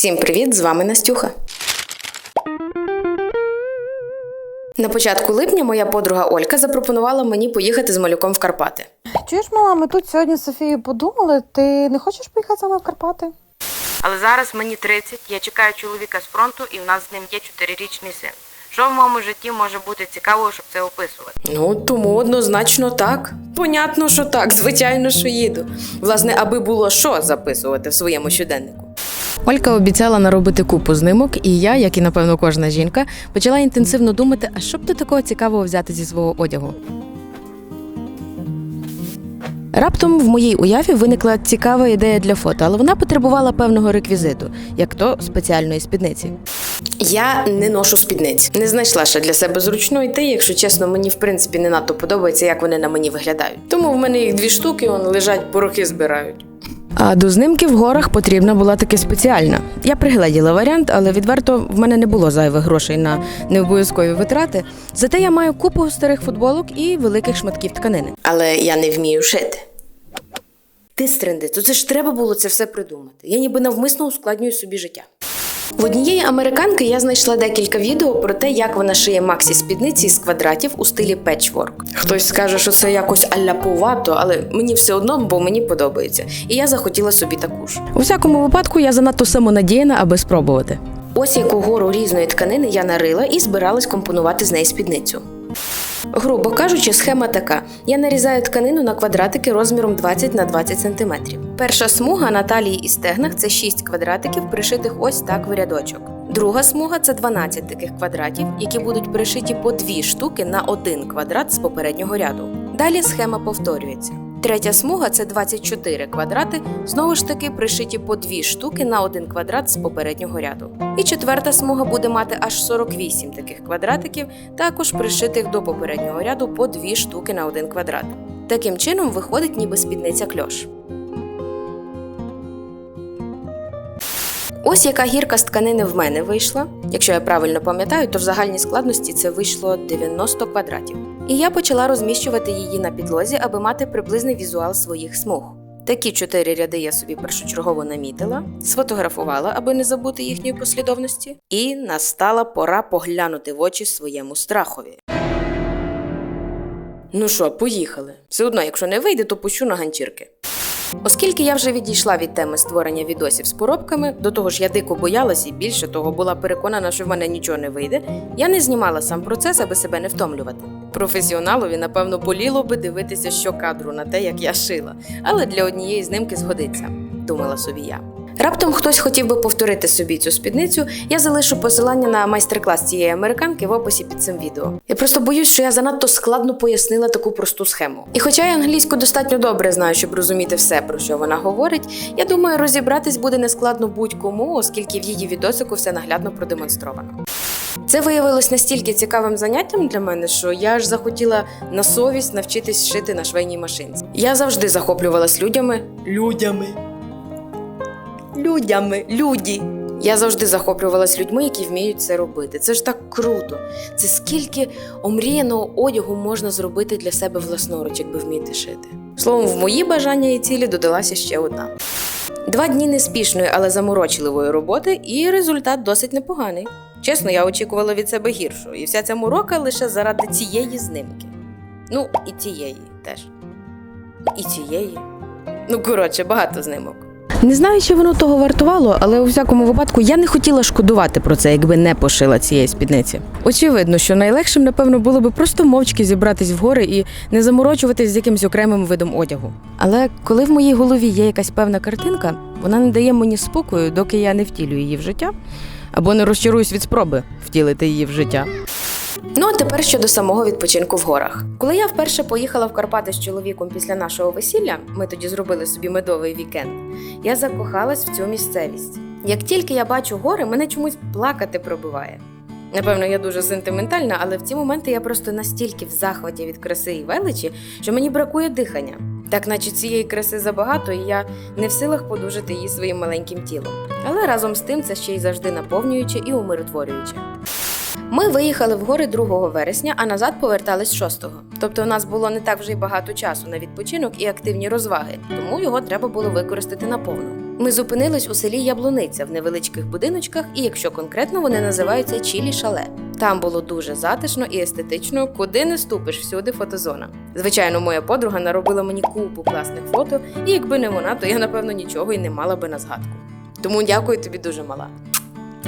Всім привіт! З вами Настюха. На початку липня моя подруга Олька запропонувала мені поїхати з малюком в Карпати. Чуєш, мала, ми тут сьогодні з Софією подумали, ти не хочеш поїхати саме в Карпати? Але зараз мені 30, я чекаю чоловіка з фронту, і в нас з ним є чотирирічний син. Що в моєму житті може бути цікавого, щоб це описувати? Ну, тому однозначно так. Понятно, що так, звичайно, що їду. Власне, аби було що записувати в своєму щоденнику. Олька обіцяла наробити купу знимок, і я, як і напевно кожна жінка, почала інтенсивно думати, а що б до такого цікавого взяти зі свого одягу. Раптом в моїй уяві виникла цікава ідея для фото, але вона потребувала певного реквізиту, як то спеціальної спідниці. Я не ношу спідниць. Не знайшла ще для себе зручної йти, якщо чесно, мені в принципі не надто подобається, як вони на мені виглядають. Тому в мене їх дві штуки, он лежать, порохи збирають. А до знимки в горах потрібна була таки спеціальна. Я пригледіла варіант, але відверто в мене не було зайвих грошей на необов'язкові витрати. Зате я маю купу старих футболок і великих шматків тканини. Але я не вмію шити. Ти стрендець, це ж треба було це все придумати. Я ніби навмисно ускладнюю собі життя. В однієї американки я знайшла декілька відео про те, як вона шиє максі спідниці з квадратів у стилі печворк. Хтось скаже, що це якось аляповато, але мені все одно, бо мені подобається. І я захотіла собі таку ж. У всякому випадку я занадто самонадіяна, аби спробувати. Ось яку гору різної тканини я нарила і збиралась компонувати з неї спідницю. Грубо кажучи, схема така: я нарізаю тканину на квадратики розміром 20 на 20 см. Перша смуга на талії і стегнах це 6 квадратиків, пришитих ось так в рядочок. Друга смуга це 12 таких квадратів, які будуть пришиті по дві штуки на один квадрат з попереднього ряду. Далі схема повторюється. Третя смуга це 24 квадрати, знову ж таки пришиті по дві штуки на один квадрат з попереднього ряду. І четверта смуга буде мати аж 48 таких квадратиків, також пришитих до попереднього ряду по дві штуки на один квадрат. Таким чином виходить ніби спідниця кльош. Ось яка гірка з тканини в мене вийшла. Якщо я правильно пам'ятаю, то в загальній складності це вийшло 90 квадратів. І я почала розміщувати її на підлозі, аби мати приблизний візуал своїх смуг. Такі чотири ряди я собі першочергово намітила, сфотографувала, аби не забути їхньої послідовності, і настала пора поглянути в очі своєму страхові. Ну що, поїхали. Все одно, якщо не вийде, то пущу на ганчірки. Оскільки я вже відійшла від теми створення відосів з поробками, до того ж я дико боялась і більше того була переконана, що в мене нічого не вийде, я не знімала сам процес, аби себе не втомлювати. Професіоналові, напевно, боліло би дивитися що кадру на те, як я шила, але для однієї знимки згодиться, думала собі я. Раптом хтось хотів би повторити собі цю спідницю, я залишу посилання на майстер-клас цієї американки в описі під цим відео. Я просто боюсь, що я занадто складно пояснила таку просту схему. І хоча я англійську достатньо добре знаю, щоб розуміти все, про що вона говорить, я думаю, розібратись буде нескладно будь-кому, оскільки в її відосику все наглядно продемонстровано. Це виявилось настільки цікавим заняттям для мене, що я аж захотіла на совість навчитись шити на швейній машинці. Я завжди захоплювалась людями. Людями. Людями, люді. Я завжди захоплювалась людьми, які вміють це робити. Це ж так круто. Це скільки омріяного одягу можна зробити для себе власноруч, якби вміти шити. Словом, в мої бажання і цілі додалася ще одна. Два дні неспішної, але заморочливої роботи, і результат досить непоганий. Чесно, я очікувала від себе гіршого, і вся ця морока лише заради цієї знимки. Ну, і цієї теж. І цієї. Ну, коротше, багато знимок. Не знаю, чи воно того вартувало, але у всякому випадку я не хотіла шкодувати про це, якби не пошила цієї спідниці. Очевидно, що найлегшим, напевно, було би просто мовчки зібратись в гори і не заморочуватись з якимсь окремим видом одягу. Але коли в моїй голові є якась певна картинка, вона не дає мені спокою, доки я не втілю її в життя, або не розчаруюсь від спроби втілити її в життя. Ну а тепер щодо самого відпочинку в горах. Коли я вперше поїхала в Карпати з чоловіком після нашого весілля, ми тоді зробили собі медовий вікенд. Я закохалась в цю місцевість. Як тільки я бачу гори, мене чомусь плакати пробиває. Напевно, я дуже сентиментальна, але в ці моменти я просто настільки в захваті від краси і величі, що мені бракує дихання. Так, наче цієї краси забагато, і я не в силах подужати її своїм маленьким тілом. Але разом з тим це ще й завжди наповнююче і умиротворююче. Ми виїхали в гори 2 вересня, а назад повертались 6-го. Тобто у нас було не так вже й багато часу на відпочинок і активні розваги, тому його треба було використати наповну. Ми зупинились у селі Яблуниця в невеличких будиночках, і якщо конкретно вони називаються Чілі Шале. Там було дуже затишно і естетично, куди не ступиш, всюди фотозона. Звичайно, моя подруга наробила мені купу класних фото, і якби не вона, то я напевно нічого і не мала би на згадку. Тому дякую тобі дуже мала.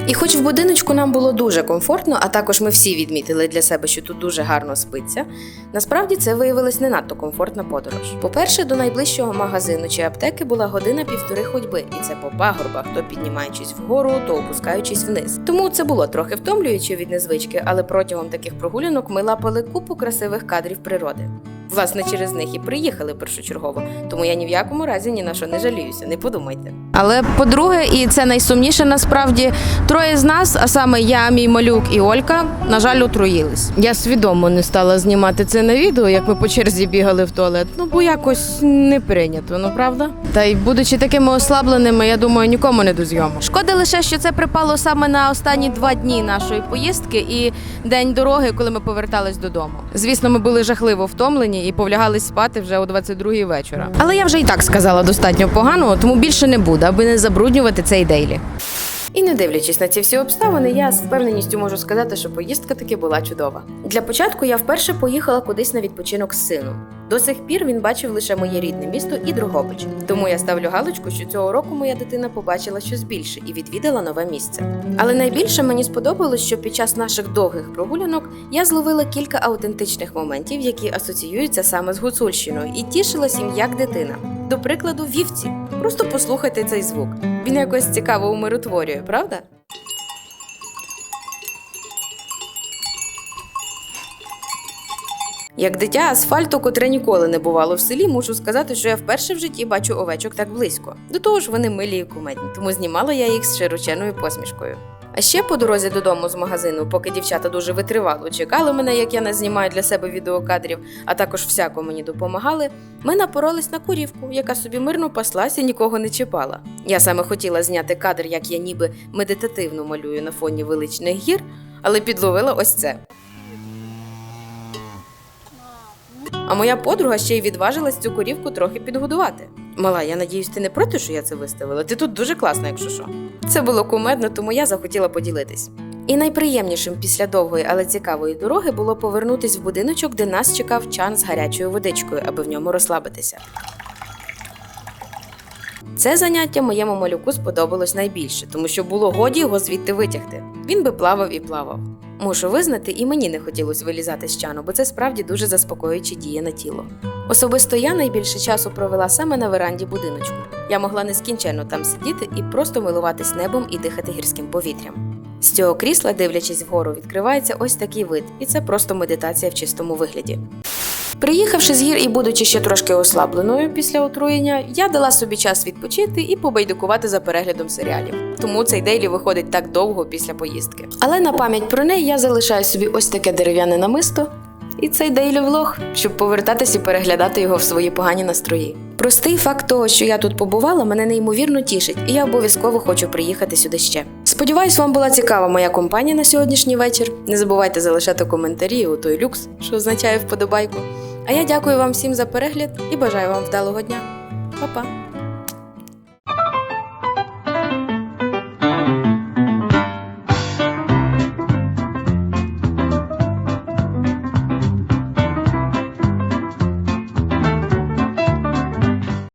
І хоч в будиночку нам було дуже комфортно, а також ми всі відмітили для себе, що тут дуже гарно спиться, насправді це виявилась не надто комфортна подорож. По-перше, до найближчого магазину чи аптеки була година півтори ходьби, і це по пагорбах, то піднімаючись вгору, то опускаючись вниз. Тому це було трохи втомлююче від незвички, але протягом таких прогулянок ми лапали купу красивих кадрів природи. Власне, через них і приїхали першочергово, тому я ні в якому разі ні на що не жаліюся, не подумайте. Але по-друге, і це найсумніше насправді, троє з нас, а саме я, мій малюк і Олька, на жаль, отруїлись. Я свідомо не стала знімати це на відео, як ми по черзі бігали в туалет. Ну бо якось не прийнято, ну правда? Та й будучи такими ослабленими, я думаю, нікому не до зйому. Шкода лише, що це припало саме на останні два дні нашої поїздки і день дороги, коли ми повертались додому. Звісно, ми були жахливо втомлені і повлягались спати вже о 22-й вечора. Але я вже і так сказала достатньо погано, тому більше не буду, аби не забруднювати цей дейлі. І не дивлячись на ці всі обставини, я з впевненістю можу сказати, що поїздка таки була чудова. Для початку я вперше поїхала кудись на відпочинок з сином. До сих пір він бачив лише моє рідне місто і Дрогобич. Тому я ставлю галочку, що цього року моя дитина побачила щось більше і відвідала нове місце. Але найбільше мені сподобалось, що під час наших довгих прогулянок я зловила кілька аутентичних моментів, які асоціюються саме з Гуцульщиною, і тішилась їм як дитина. До прикладу, вівці. Просто послухайте цей звук. Він якось цікаво умиротворює, правда? Як дитя асфальту, котре ніколи не бувало в селі, мушу сказати, що я вперше в житті бачу овечок так близько. До того ж, вони милі і кумедні, тому знімала я їх з широченою посмішкою. А ще по дорозі додому з магазину, поки дівчата дуже витривало чекали мене, як я не знімаю для себе відеокадрів, а також всяко мені допомагали. Ми напоролись на курівку, яка собі мирно паслась і нікого не чіпала. Я саме хотіла зняти кадр, як я ніби медитативно малюю на фоні величних гір, але підловила ось це. А моя подруга ще й відважилась цю корівку трохи підгодувати. Мала, я надіюсь, ти не проти, що я це виставила? Ти тут дуже класна, якщо що. Це було кумедно, тому я захотіла поділитись. І найприємнішим після довгої, але цікавої дороги було повернутись в будиночок, де нас чекав чан з гарячою водичкою, аби в ньому розслабитися. Це заняття моєму малюку сподобалось найбільше, тому що було годі його звідти витягти. Він би плавав і плавав. Мушу визнати, і мені не хотілося вилізати з чану, бо це справді дуже заспокоююче діє на тіло. Особисто я найбільше часу провела саме на веранді будиночку. Я могла нескінченно там сидіти і просто милуватись небом і дихати гірським повітрям. З цього крісла, дивлячись вгору, відкривається ось такий вид, і це просто медитація в чистому вигляді. Приїхавши з гір і будучи ще трошки ослабленою після отруєння, я дала собі час відпочити і побайдукувати за переглядом серіалів. Тому цей дейлі виходить так довго після поїздки. Але на пам'ять про неї я залишаю собі ось таке дерев'яне намисто і цей дейлі влог, щоб повертатись і переглядати його в свої погані настрої. Простий факт того, що я тут побувала, мене неймовірно тішить, і я обов'язково хочу приїхати сюди ще. Сподіваюсь, вам була цікава моя компанія на сьогоднішній вечір. Не забувайте залишати коментарі у той люкс, що означає вподобайку. А я дякую вам всім за перегляд і бажаю вам вдалого дня. Па-па!